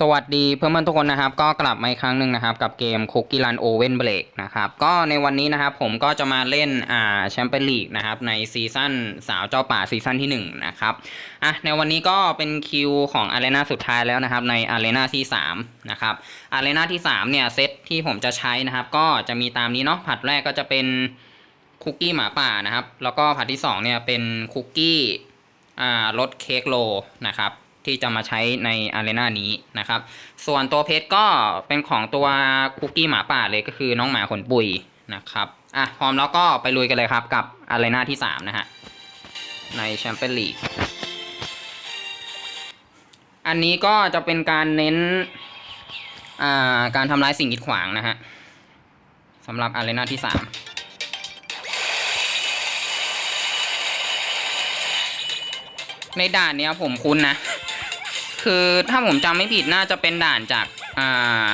สวัสดีเพื่อนๆทุกคนนะครับ ก็กลับมาอีกครั้งหนึ่งนะครับ กับเกม Cookie Run Oven Break นะครับ ก็ในวันนี้นะครับผมก็จะมาเล่นอ่าแชมเปี้ยนลีกนะครับ ในซีซั่นสาวเจ้าป่าซีซั่นที่ 1 นะครับอะในวันนี้ก็เป็นคิวของอารีนาสุดท้ายแล้วนะครับ ในอารีนาที่ 3 นะครับอารีนาที่ 3 เนี่ย เซตที่ผมจะใช้นะครับ ก็จะมีตามนี้เนาะผัดแรกก็จะเป็นคุกกี้หมาป่านะครับ แล้วก็ผัดที่2เนี่ยเป็นคุกกี้อ่ารสเค้กโลนะครับ ที่จะมาใช้ในอารีนานี้นะครับ ส่วนตัวเพชรก็เป็นของตัวคุกกี้หมาป่าเลยก็คือน้องหมาขนปุยนะครับ อะพร้อมแล้วก็ไปลุยกันเลยครับกับอารีนาที่ 3 นะฮะ ในแชมเปี้ยนลีก อันนี้ก็จะเป็นการเน้นอ่าการทำลายสิ่งกีดขวางนะฮะสำหรับอารีนาที่ 3ในด่านเนี้ยผมคุ้นนะ คือถ้าผมจำไม่ผิดน่าจะเป็นด่านจากอ่า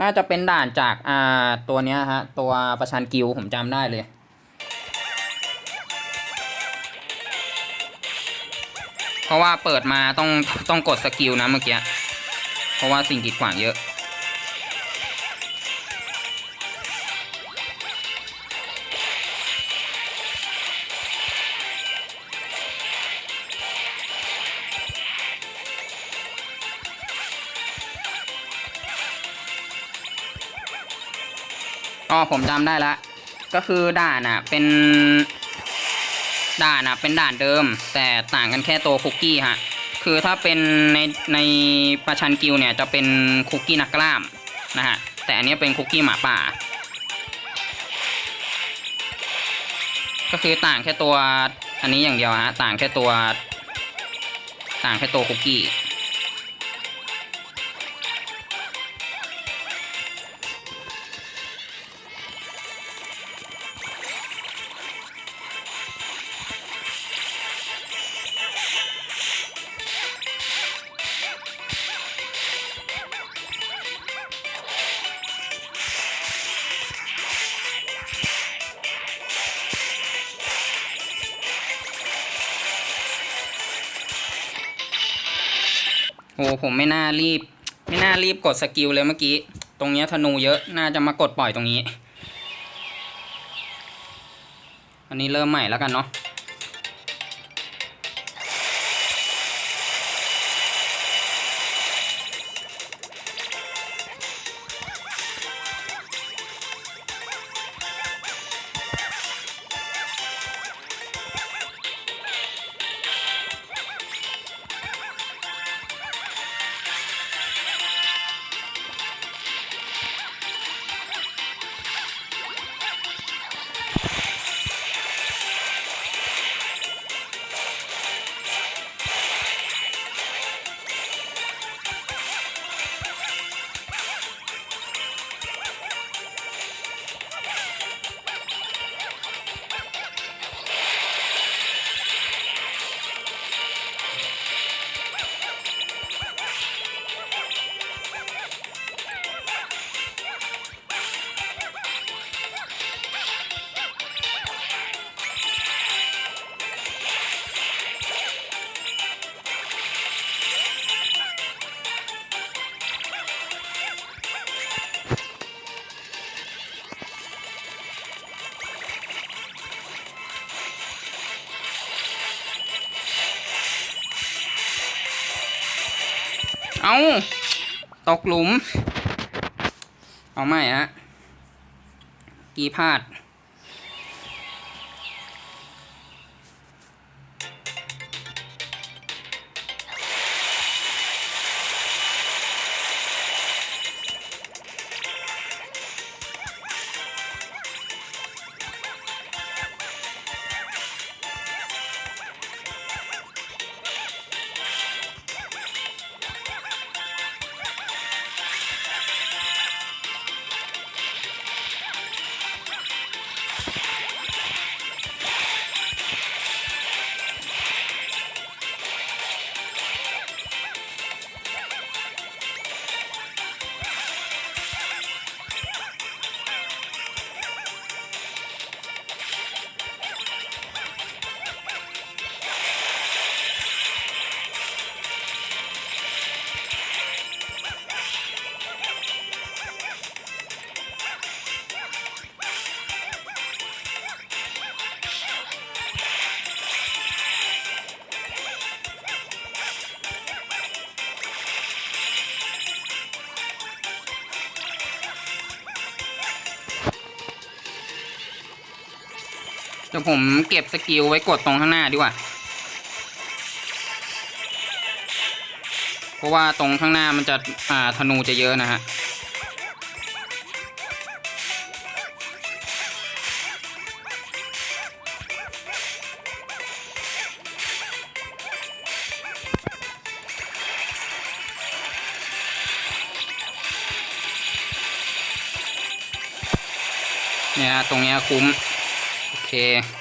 น่าจะเป็นด่านจากอ่าตัวเนี้ยฮะ ตัวประชันกิลผมจำได้เลยเพราะว่าเปิดมาต้องต้องกดสกิลนะเมื่อกี้ เพราะว่าสิ่งกีดขวางเยอะ อ๋อผมจำได้ละ ก็คือด่านอะ เป็น ด่านอะ เป็นด่านเดิม แต่ต่างกันแค่ตัวคุกกี้ฮะ คือถ้าเป็นในในประชันกิลเนี่ยจะเป็นคุกกี้นักกล้ามนะฮะ แต่อันนี้เป็นคุกกี้หมาป่า ก็คือต่างแค่ตัวอันนี้อย่างเดียวฮะ ต่างแค่ตัว ต่างแค่ตัวคุกกี้ โอ้ผมไม่น่ารีบ ไม่น่ารีบกดสกิลเลยเมื่อกี้ ตรงเนี้ยธนูเยอะ น่าจะมากดปล่อยตรงนี้ อันนี้เริ่มใหม่แล้วกันเนาะ เอาตกหลุม เอาไม่ฮะกีพลาด ดี๋ยวผมเก็บสกิลไว้กดตรงข้างหน้าดีกว่า เพราะว่าตรงข้างหน้ามันจะอ่าธนูจะเยอะนะฮะเนี่ยตรงเนี้ยคุ้ม โ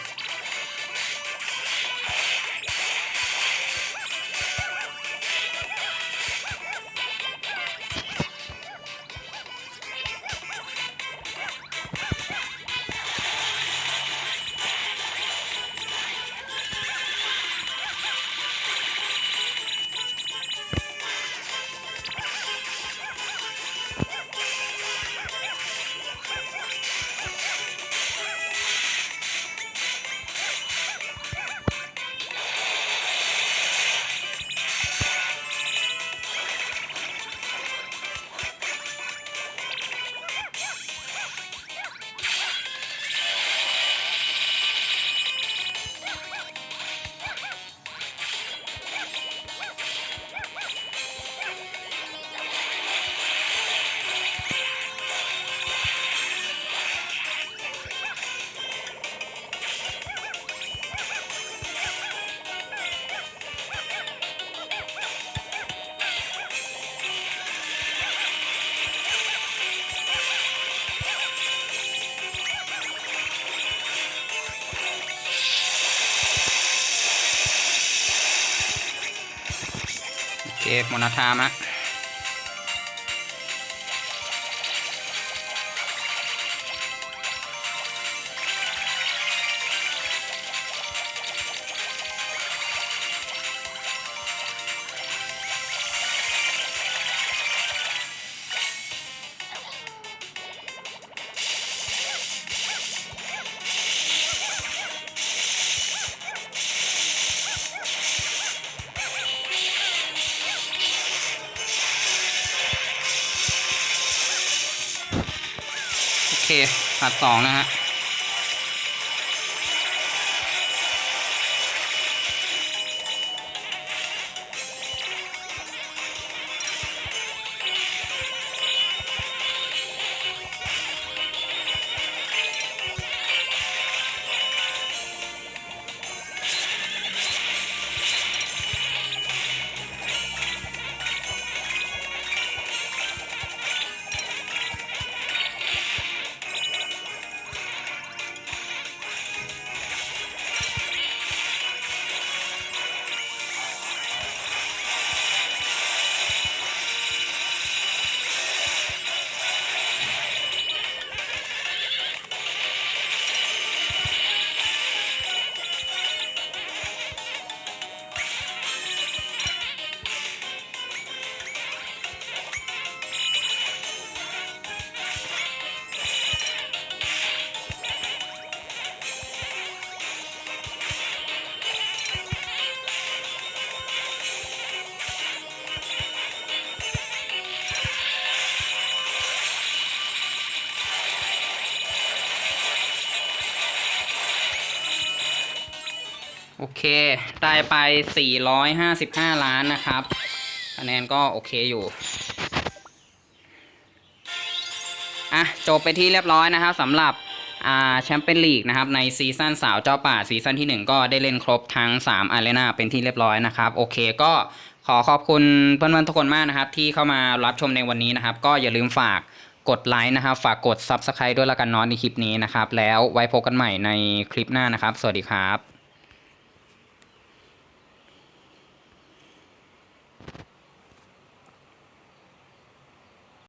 เคโอเคโมนาธามฮะ เคผัดสองนะฮะ โอเค ได้ไป 455 ล้านนะครับ คะแนนก็โอเคอยู่ อะ จบไปที่เรียบร้อยนะครับสำหรับอาแชมเปี้ยนลีกนะครับในซีซั่นสาวเจ้าป่าซีซั่นที่ 1 ก็ได้เล่นครบทั้ง 3 อารีนาเป็นที่เรียบร้อยนะครับ โอเคก็ขอขอบคุณเพื่อนๆทุกคนมากนะครับที่เข้ามารับชมในวันนี้นะครับ ก็อย่าลืมฝากกดไลค์นะครับ ฝากกด Subscribe ด้วยละกันเนาะในคลิปนี้นะครับ แล้วไว้พบกันใหม่ในคลิปหน้านะครับ สวัสดีครับ